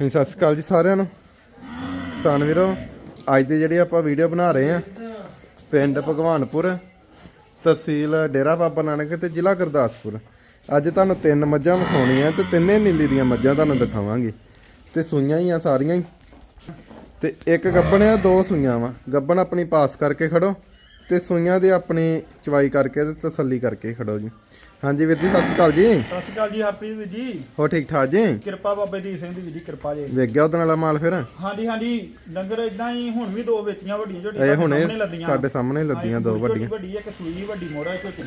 ਹਾਂਜੀ, ਸਤਿ ਸ਼੍ਰੀ ਅਕਾਲ ਜੀ ਸਾਰਿਆਂ ਨੂੰ। ਕਿਸਾਨ ਵੀਰੋ, ਅੱਜ ਦੀ ਜਿਹੜੀ ਆਪਾਂ ਵੀਡੀਓ ਬਣਾ ਰਹੇ ਆ ਪਿੰਡ ਭਗਵਾਨਪੁਰ, ਤਹਿਸੀਲ ਡੇਰਾ ਬਾਬਾ ਨਾਨਕ ਤੇ ਜ਼ਿਲ੍ਹਾ ਗੁਰਦਾਸਪੁਰ। ਅੱਜ ਤੁਹਾਨੂੰ ਤਿੰਨ ਮੱਝਾਂ ਵਿਖਾਉਣੀਆਂ ਤੇ ਤਿੰਨੇ ਨੀਲੀ ਦੀਆਂ ਮੱਝਾਂ ਤੁਹਾਨੂੰ ਦਿਖਾਵਾਂਗੇ। ਤੇ ਸੂਈਆਂ ਹੀ ਆ ਸਾਰੀਆਂ ਹੀ। ਤੇ ਇੱਕ ਗੱਬਣ ਆ, ਦੋ ਸੂਈਆਂ ਵਾ। ਗੱਬਣ ਆਪਣੀ ਪਾਸ ਕਰਕੇ ਖੜੋ। ਤੇ ਸੂਈਆਂ ਦੇ ਆਪਣੀ ਚਵਾਈ ਕਰਕੇ ਤੇ ਤਸੱਲੀ ਕਰਕੇ ਖੜੋ ਜੀ। ਹਾਂਜੀ ਵੀਰ ਜੀ ਸਤਿ ਸ਼੍ਰੀ ਅਕਾਲ ਜੀ। ਸਤਿ ਸ਼੍ਰੀ ਅਕਾਲ ਜੀ ਹਰਪ੍ਰੀਤ ਵੀਰ ਜੀ। ਹੋ ਠੀਕ ਠਾਕ ਜੀ? ਕਿਰਪਾ ਬਾਬੇ ਦੀ ਸਿੰਘ ਦੀ ਵੀਰ ਜੀ ਕਿਰਪਾ ਜੀ। ਵੇਖ ਗਿਆ ਉਹਦੇ ਨਾਲ ਮਾਲ ਫਿਰ? ਹਾਂਜੀ ਹਾਂਜੀ। ਡੰਗਰ ਇਦਾਂ ਹੀ ਹੁਣ ਵੀ ਦੋ ਵੇਚੀਆਂ ਵੱਡੀਆਂ ਝੋਟੀਆਂ ਇਹ ਹੁਣੇ ਸਾਡੇ ਸਾਹਮਣੇ ਲੱਦੀਆਂ ਦੋ ਵੱਡੀਆਂ। ਵੱਡੀ ਇੱਕ ਸੂਈ ਵੱਡੀ ਮੋੜਾ ਝੋਟੀ।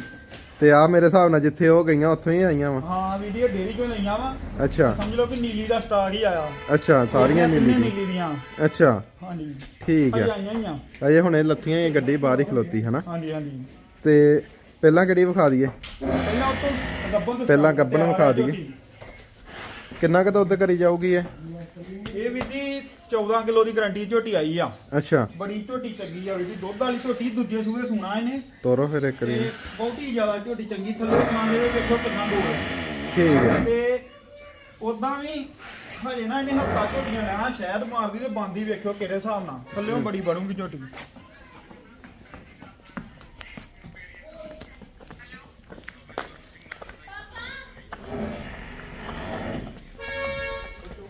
ਤੇ ਆ ਮੇਰੇ ਹਿਸਾਬ ਨਾਲ ਜਿੱਥੇ ਉਹ ਗਈਆਂ ਉੱਥੋਂ ਹੀ ਆਈਆਂ ਵਾ। ਹਾਂ ਇਹ ਡੇਰੀ ਚੋਂ ਲਈਆਂ ਵਾ। ਅੱਛਾ। ਸਮਝ ਲਓ ਕਿ ਨੀਲੀ ਦਾ ਸਟਾਕ ਹੀ ਆਇਆ। ਅੱਛਾ ਸਾਰੀਆਂ ਨੀਲੀ ਦੀਆਂ ਨੀਲੀ ਦੀਆਂ। ਅੱਛਾ। ਹਾਂਜੀ। ਠੀਕ ਆ। ਆਈਆਂ ਹੀ ਆ। ਅਜੇ ਹੁਣੇ ਲੱਥੀਆਂ ਇਹ ਗੱਡੀ ਬਾਹਰ ਹੀ ਖਲੋਤੀ ਹਨਾ? ਹਾਂਜੀ ਹਾਂਜੀ। ਤੇ ਪਹਿਲਾਂ ਕਿਹੜੀ ਵਿਖਾ ਦਈਏ? ਪਹਿਲਾਂ ਉਤੋਂ ਗੱਬਨ ਤੋਂ ਪਹਿਲਾਂ ਤਿਆਰ ਵਿਖਾ ਦਈਏ। ਕਿੰਨਾ ਕੁ ਦੁੱਧ ਕਰੀ ਜਾਊਗੀ ਇਹ? ਇਹ ਵੀਰ ਜੀ 14 ਕਿਲੋ ਦੀ ਗਾਰੰਟੀ ਝੋਟੀ ਆਈ ਆ। ਅੱਛਾ। ਬੜੀ ਝੋਟੀ ਚੰਗੀ ਆ ਜੀ ਦੁੱਧ ਵਾਲੀ ਝੋਟੀ ਦੂਜੇ ਸੂਏ ਸੁਣਾ ਇਹਨੇ। ਤੋਰੋ ਫਿਰ ਇੱਕ ਤੇ ਰੀ ਬਹੁਤੀ ਜ਼ਿਆਦਾ ਝੋਟੀ ਚੰਗੀ ਥੱਲੇ ਖਾਣ ਦੇ ਵੇਖੋ ਕਿੰਨਾ ਦੂਰ ਠੀਕ ਹੈ ਤੇ ਉਦਾਂ ਵੀ ਹਜੇ ਨਾ ਇਹਨੇ ਹੱਥਾਂ ਝੋਟੀਆਂ ਲੈਣਾ ਸ਼ਾਇਦ ਮਾਰਦੀ ਤੇ ਬੰਦੀ ਵੇਖਿਓ ਕਿਹੜੇ ਹਿਸਾਬ ਨਾਲ। ਥੱਲੇੋਂ ਬੜੀ ਬਣੂਗੀ ਝੋਟੀ।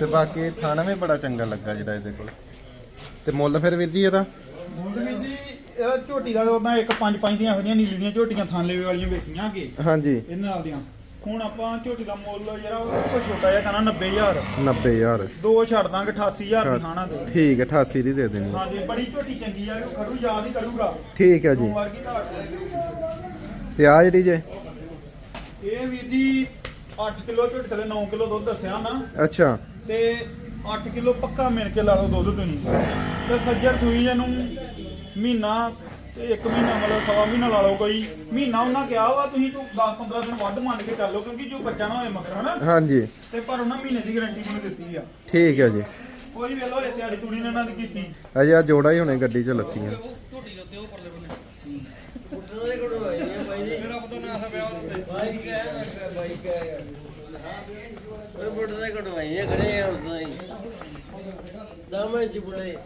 ਤੇ ਬਾਕੀ ਥਾਣਾ ਵੀ ਬੜਾ ਚੰਗਾ ਲੱਗਾ ਜਿਹੜਾ ਇਹਦੇ ਕੋਲ। ਤੇ ਮੁੱਲ ਫਿਰ ਵੀਰ ਜੀ ਇਹਦਾ? ਮੁੰਡ ਵੀ ਜੀ ਇਹ ਝੋਟੀ ਦਾ ਉਦਾਂ ਇੱਕ ਪੰਜ ਪੰਜ ਦੀਆਂ ਇਹੋ ਜਿਹੀਆਂ ਨੀਲੀ ਦੀਆਂ ਝੋਟੀਆਂ ਥਾਂਲੇ ਵਾਲੀਆਂ ਵੇਚੀਆਂ ਕਿ ਹਾਂਜੀ। ਇਹਦੇ ਨਾਲ ਦੀਆਂ। ਹੁਣ ਆਪਾਂ ਝੋਟੀ ਦਾ ਮੁੱਲ ਜਿਹੜਾ ਉਹ ਕੋਈ ਛੋਟਾ ਜਿਹਾ ਕਹਣਾ 90000 90000 ਦੋ ਛੱਡ ਦਾਂਗੇ 88000 ਦੀ ਖਾਣਾ ਦੇ। ਠੀਕ ਹੈ 88 ਦੀ ਦੇ ਦੇਣੀ। ਹਾਂਜੀ ਬੜੀ ਝੋਟੀ ਚੰਗੀ ਆ ਉਹ ਖੜੂ ਯਾਦ ਹੀ ਕਰੂਗਾ। ਠੀਕ ਹੈ ਜੀ। ਤੇ। ਆ ਜਿਹੜੀ ਜੇ? ਇਹ ਵੀਰ ਜੀ 8 ਕਿਲੋ ਝੋਟੀ ਥੱਲੇ 9 ਕਿਲੋ ਦੁੱਧ ਦੱਸਿਆ ਨਾ। ਅੱਛਾ। ਤੇ 8 ਕਿਲੋ ਪੱਕਾ ਮਿਲ ਕੇ ਲਾ ਲਓ ਦੁੱਧ ਤੁਸੀਂ। ਤੇ ਸੱਜਰ ਸੂਈ ਇਹਨੂੰ ਮਹੀਨਾ ਤੇ 1 ਮਹੀਨਾ ਮਤਲਬ ਸਵਾ ਮਹੀਨਾ ਲਾ ਲਓ ਕੋਈ। ਮਹੀਨਾ ਉਹਨਾਂ ਕਿਹਾ ਵਾ ਤੁਸੀਂ ਤੋਂ 10 15 ਦਿਨ ਵੱਧ ਮੰਨ ਕੇ ਚੱਲੋ ਕਿਉਂਕਿ ਜੋ ਬੱਚਾ ਨਾ ਹੋਏ ਮਗਰ ਹਨਾ? ਹਾਂਜੀ। ਤੇ ਪਰ ਉਹਨਾਂ ਮਹੀਨੇ ਦੀ ਗਾਰੰਟੀ ਮੈਨੂੰ ਦਿੱਤੀ ਆ। ਠੀਕ ਹੈ ਜੀ। ਕੋਈ ਵੇਲੋ ਹੋਏ ਦਿਹਾੜੀ ਤੁੜੀ ਨੇ ਇਹਨਾਂ ਦੀ ਕੀਤੀ। ਅਜੇ ਆ ਜੋੜਾ ਹੀ ਹੁਣੇ ਗੱਡੀ 'ਚ ਲੱਥੀਆਂ ਬੁੱਢੇ ਕਢਵਾਈਆਂ ਖੜੇ ਆ ਉਦਾਂ ਹੀ। ਦਾਮੇ ਚ ਬੁੜੇ।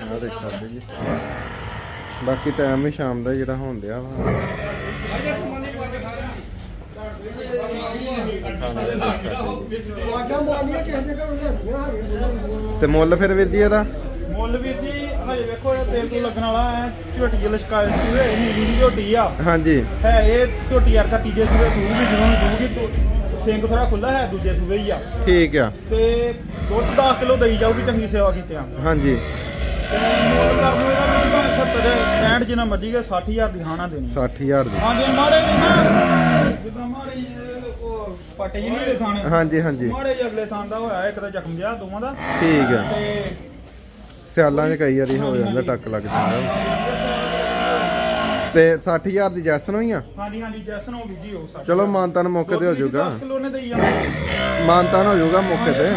ਆ ਦੇਖ ਸਕਦੇ ਜੀ। ਬਾਕੀ ਟਾਈਮ ਵੀ ਸ਼ਾਮ ਦਾ ਜਿਹੜਾ ਹੋਣ ਦਿਆ ਵਾ। ਤੇ ਮੁੱਲ ਫਿਰ ਵੀਰ ਜੀ ਇਹਦਾ? ਮੁੱਲ ਵੀਰ ਜੀ ਹਜੇ ਵੇਖੋ ਇਹ ਤੇਲ ਤੋਂ ਲੱਗਣ ਵਾਲਾ ਹੈ ਝੋਟੀ ਦੀ ਲਸ਼ਕਾਇਤ ਸੀ ਹੋਏ ਨੀਲੀ ਦੀ ਝੋਟੀ ਆ। ਹਾਂਜੀ। ਹੈ ਇਹ ਝੋਟੀ ਯਾਰ ਕਾ ਤੀਜੇ ਸੂਏ ਸੂਗੀ ਜਦੋਂ ਸੂਗੀ ਸਿੰਘ ਥੋੜਾ ਖੁੱਲਾ ਹੈ ਦੂਜੇ ਸੂਏ ਹੀ ਆ। ਠੀਕ ਆ। ਤੇ ਦੁੱਧ 10 ਕਿਲੋ ਦਈ ਜਾਊਗੀ ਚੰਗੀ ਸੇਵਾ ਕੀਤਿਆਂ ਹਾਂਜੀ। ਤੇ ਮੁੱਲ ਕਰਨ ਨੂੰ ਇਹਦਾ 70 65 ਜਿੰਨਾ ਮਰਜ਼ੀ ਕੇ 60000 ਦੀ ਹਾਣਾ ਦੇਣੀ। 60000 ਦੀ। ਹਾਂਜੀ ਮਾੜੇ ਜਿਹੇ ਨਾ ਜਿੱਦਾਂ ਮਾੜੇ ਜਿਹੇ ਉਹ ਪੱਟੇ ਜਿਹੇ ਨਹੀਂ ਦੇ ਥਾਣੇ। ਹਾਂਜੀ ਹਾਂਜੀ। ਮਾੜੇ ਜਿਹੇ ਅਗਲੇ ਥਾਂ ਦਾ ਹੋਇਆ ਇੱਕ ਤਾਂ ਜ਼ਖਮ ਜਿਹਾ ਦੋਵਾਂ ਦਾ। ਠੀਕ ਆ ਤੇ ਸਿਆਲਾਂ 'ਚ ਕਈ ਵਾਰੀ ਹੋ ਜਾਂਦਾ ਟੱਕ ਲੱਗ ਜਾਂਦਾ। ਤੇ 60000 ਦੀ ਜੈਸਨ ਹੋਈ ਆ? ਹਾਂਜੀ ਹਾਂਜੀ ਜੈਸਨ ਹੋ ਗਈ ਜੀ ਉਹ ਸਾਡੀ ਚਲੋ ਮਾਨਤਾਨ ਮੌਕੇ ਤੇ ਹੋ ਜਾਊਗਾ। 10 ਕਿਲੋ ਨੇ ਦੇਈ ਜਾਣਾ। ਮਾਨਤਾਨ ਹੋ ਜਾਊਗਾ ਮੌਕੇ ਤੇ।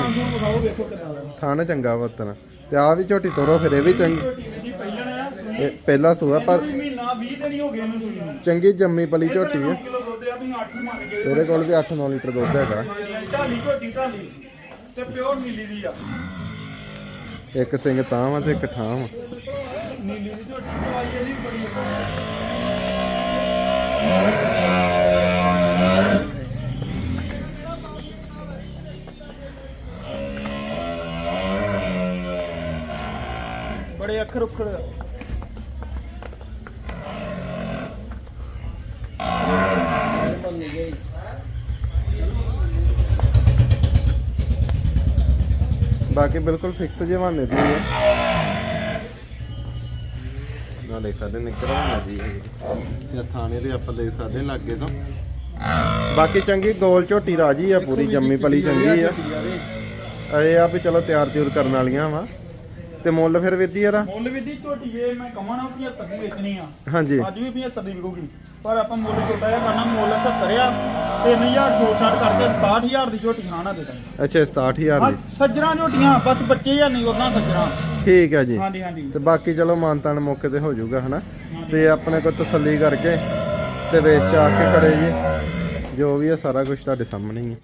ਥਾਣ ਚੰਗਾ ਵਤਨ ਤੇ ਆ ਵੀ ਝੋਟੀ ਤੋਰੋ ਫਿਰ ਇਹ ਵੀ ਚੰਗੀ ਝੋਟੀ ਵੀਰ ਜੀ ਪਹਿਲਣ ਆ ਸੂਈ ਇਹ ਪਹਿਲਾ ਸੂਆ ਪਰ ਇਹਨੂੰ ਵੀ ਮਹੀਨਾ 20 ਦਿਨ ਹੀ ਹੋ ਗਏ ਇਹਨੂੰ ਸੂਈ ਨੂੰ। ਚੰਗੀ ਜੰਮੀ ਪਲੀ ਝੋਟੀ ਹੈ। ਕਿਲੋ ਦੁੱਧ ਆ ਤੁਸੀਂ 8 ਮੰਨ ਕੇ ਤੇਰੇ ਕੋਲ ਵੀ 8-9 ਲੀਟਰ ਦੁੱਧ ਹੈਗਾ। ਢਾਲੀ ਝੋਟੀ ਢਾਲੀ। ਤੇ ਪਿਓਰ ਨੀਲੀ ਦੀ ਆ। ਇੱਕ ਸਿੰਘ ਤਾਂ ਵਾ ਤੇ ਇੱਕ ਠਾਂ ਵਾ। ਨੀਲੀ ਦੀ ਝੋਟੀ ਦਵਾਈ ਇਹਦੀ ਵੀ ਬੜੀ ਆ। ਬੜੇ ਅੱਖਰ ਉੱਖਰ ਮੰਨ ਬਾਕੀ ਬਿਲਕੁਲ ਫਿਕਸ ਜੇ ਬਹਾਨੇ ਦੀ ਹੈ। ਨਾ ਲੈ ਸਕਦੇ ਨਿਕਰ ਬਣਾ ਜੀ ਇਹ। ਥਾਣੇ ਦੇ ਆਪਾਂ ਲੈ ਸਕਦੇ ਲੱਗੇ ਤੋਂ। ਬਾਕੀ ਚੰਗੀ ਗੋਲ ਝੋਟੀ ਰਾਜੀ ਆ ਪੂਰੀ ਜੰਮੀ ਪਲੀ ਚੰਗੀ ਆ। ਇਹ ਆ ਵੀ ਚਲੋ ਤਿਆਰ ਤਿਉਰ ਕਰਨ ਵਾਲੀਆਂ ਵਾ। ਤੇ ਮੁੱਲ ਫਿਰ ਵੀਰ ਜੀ ਇਹਦਾ? ਮੁੱਲ ਵੀ ਦੀ ਝੋਟੀ ਜੇ ਮੈਂ ਕਹਾਂ ਨਾ 75 ਦੀ ਵੇਚਣੀ ਆ। ਹਾਂਜੀ। ਅੱਜ ਵੀ 75 ਦੀ ਵਿਕੂਗੀ। ਪਰ ਆਪਾਂ ਮੁੱਲ ਛੋਟਾ ਜਿਹਾ ਕਰਨਾ ਮੁੱਲ 70 ਆ। 3000 ਛੋਟ ਛਾਟ ਕਰਕੇ 67000 ਦੀ ਝੋਟੀ ਖਾਣਾ ਦੇ ਦਾਂਗੇ ਅੱਛਾ 67000 ਹਾਂ ਦੀ। ਸੱਜਰਾਂ ਝੋਟੀਆਂ ਬਸ ਬੱਚੇ ਜਾਂ ਨਹੀਂ ਉਹਨਾਂ ਸੱਜਰਾਂ। ਠੀਕ ਹੈ ਜੀ। ਹਾਂਜੀ ਹਾਂਜੀ। ਤੇ ਬਾਕੀ ਚਲੋ ਮਾਨਤਾਨ ਮੌਕੇ ਤੇ ਹੋ ਜਾਊਗਾ ਹਨਾ? ਤੇ ਆਪਣੇ ਕੋਲ ਤਸੱਲੀ ਕਰਕੇ ਤੇ ਵੇਚ ਚਾ ਕੇ ਖੜੇ ਜੀ। ਜੋ ਵੀ ਹੈ ਸਾਰਾ ਕੁਝ ਤੁਹਾਡੇ ਸਾਹਮਣੇ ਹੀ ਹੈ